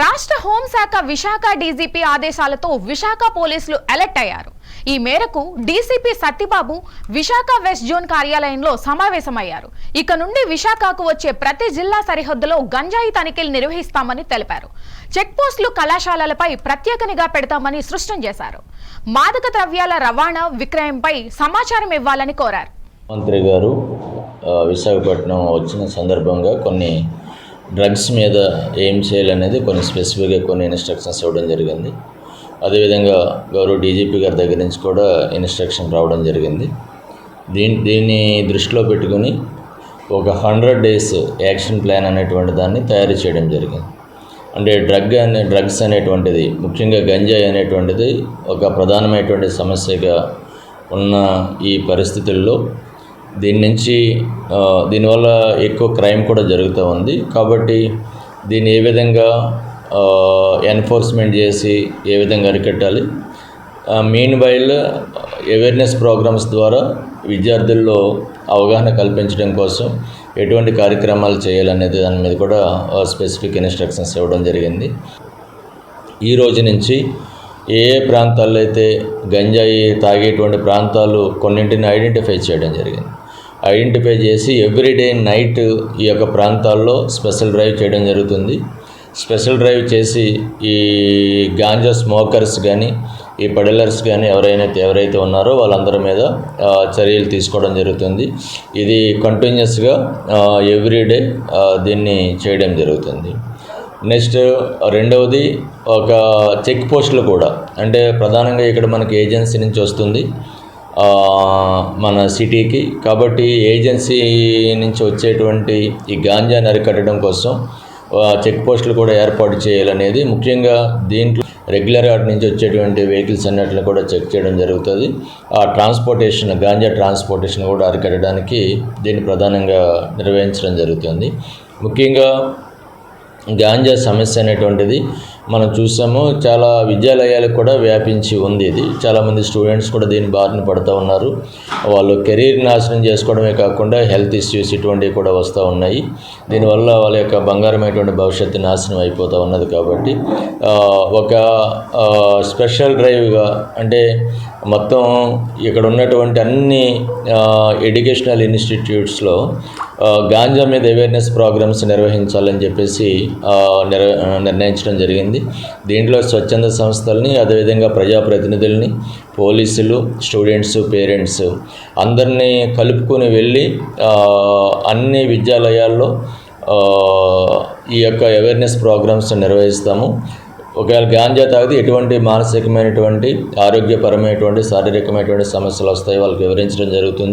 రాష్ట్ర హోంశాఖ విశాఖ డీజీపీ ఆదేశాలతో విశాఖ పోలీసులు అలర్ట్ అయ్యారు. ఈ మేరకు DCP Satyababu Visakha west zone కార్యాలయంలో సమావేశమయ్యారు. ఇక నుండి విశాఖకు వచ్చే ప్రతి జిల్లా సరిహద్దులో గంజాయి తనిఖీలు నిర్వహిస్తామని తెలిపారు. చెక్పోస్టులు కళాశాలలపై ప్రత్యేక నిఘా పెడతామని స్పష్టం చేశారు. మాదక ద్రవ్యాల రవాణా విక్రయంపై సమాచారం ఇవ్వాలని కోరారు. మంత్రి గారు విశాఖపట్నం వచ్చిన సందర్భంగా కొన్ని డ్రగ్స్ మీద ఏం చేయాలనేది కొన్ని స్పెసిఫిక్గా కొన్ని ఇన్స్ట్రక్షన్స్ ఇవ్వడం జరిగింది. అదేవిధంగా గౌరవ డీజీపీ గారి దగ్గర నుంచి కూడా ఇన్స్ట్రక్షన్ రావడం జరిగింది. దీని దీన్ని దృష్టిలో పెట్టుకుని ఒక హండ్రెడ్ డేస్ యాక్షన్ ప్లాన్ అనేటువంటి దాన్ని తయారు చేయడం జరిగింది. అంటే డ్రగ్ అనే డ్రగ్స్ అనేటువంటిది ముఖ్యంగా గంజాయి అనేటువంటిది ఒక ప్రధానమైనటువంటి సమస్యగా ఉన్న ఈ పరిస్థితుల్లో దీని నుంచి దీనివల్ల ఎక్కువ క్రైమ్ కూడా జరుగుతూ ఉంది. కాబట్టి దీన్ని ఏ విధంగా ఎన్ఫోర్స్మెంట్ చేసి ఏ విధంగా అరికట్టాలి? మెయిన్ వైల్ అవేర్నెస్ ప్రోగ్రామ్స్ ద్వారా విద్యార్థుల్లో అవగాహన కల్పించడం కోసం ఎటువంటి కార్యక్రమాలు చేయాలనేది దాని మీద కూడా స్పెసిఫిక్ ఇన్స్ట్రక్షన్స్ ఇవ్వడం జరిగింది. ఈ రోజు నుంచి ఏ ఏ ప్రాంతాల్లో అయితే గంజాయి తాగేటువంటి ప్రాంతాలు కొన్నింటిని ఐడెంటిఫై చేయడం జరిగింది. ఐడెంటిఫై చేసి ఎవ్రీడే నైట్ ఈ యొక్క ప్రాంతాల్లో స్పెషల్ డ్రైవ్ చేయడం జరుగుతుంది. స్పెషల్ డ్రైవ్ చేసి ఈ గాంజా స్మోకర్స్ కానీ ఈ పెడలర్స్ కానీ ఎవరైనా ఎవరైతే ఉన్నారో వాళ్ళందరి మీద చర్యలు తీసుకోవడం జరుగుతుంది. ఇది కంటిన్యూస్గా ఎవ్రీడే దీన్ని చేయడం జరుగుతుంది. నెక్స్ట్ రెండవది ఒక చెక్ పోస్టులు కూడా. అంటే ప్రధానంగా ఇక్కడ మనకి ఏజెన్సీ నుంచి వస్తుంది. మన సిటీకి. కాబట్టి ఏజెన్సీ నుంచి వచ్చేటువంటి ఈ గాంజా అరికట్టడం కోసం చెక్ పోస్టులు కూడా ఏర్పాటు చేయాలనేది ముఖ్యంగా దీంట్లో రెగ్యులర్ అటు నుంచి వచ్చేటువంటి వెహికల్స్ అన్నిటిని కూడా చెక్ చేయడం జరుగుతుంది. ఆ ట్రాన్స్పోర్టేషన్ గాంజా ట్రాన్స్పోర్టేషన్ కూడా అరికట్టడానికి దీన్ని ప్రధానంగా నిర్వహించడం జరుగుతుంది. ముఖ్యంగా గాంజా సమస్య అనేటువంటిది మనం చూసాము చాలా విద్యాలయాలకు కూడా వ్యాపించి ఉంది ఇది. చాలామంది స్టూడెంట్స్ కూడా దీని బారిన పడుతూ ఉన్నారు. వాళ్ళు కెరీర్ నాశనం చేసుకోవడమే కాకుండా హెల్త్ ఇష్యూస్ ఇటువంటివి కూడా వస్తూ ఉన్నాయి. దీనివల్ల వాళ్ళ యొక్క బంగారమైనటువంటి భవిష్యత్తు నాశనం అయిపోతూ ఉన్నది కాబట్టి ఒక స్పెషల్ డ్రైవ్గా అంటే మొత్తం ఇక్కడ ఉన్నటువంటి అన్ని ఎడ్యుకేషనల్ ఇన్స్టిట్యూట్స్లో గాంజా మీద అవేర్నెస్ ప్రోగ్రామ్స్ నిర్వహించాలని చెప్పేసి నిర్ నిర్ణయించడం జరిగింది. దీంట్లో స్వచ్ఛంద సంస్థల్ని అదేవిధంగా ప్రజాప్రతినిధుల్ని పోలీసులు స్టూడెంట్స్ పేరెంట్స్ అందరినీ కలుపుకొని వెళ్ళి అన్ని విద్యాలయాల్లో ఈ యొక్క అవేర్నెస్ ప్రోగ్రామ్స్ నిర్వహిస్తాము. ఒకవేళ గాంజా తాగితే ఎటువంటి మానసికమైనటువంటి ఆరోగ్యపరమైనటువంటి శారీరకమైనటువంటి సమస్యలు వస్తాయి వాళ్ళకి వివరించడం జరుగుతుంది.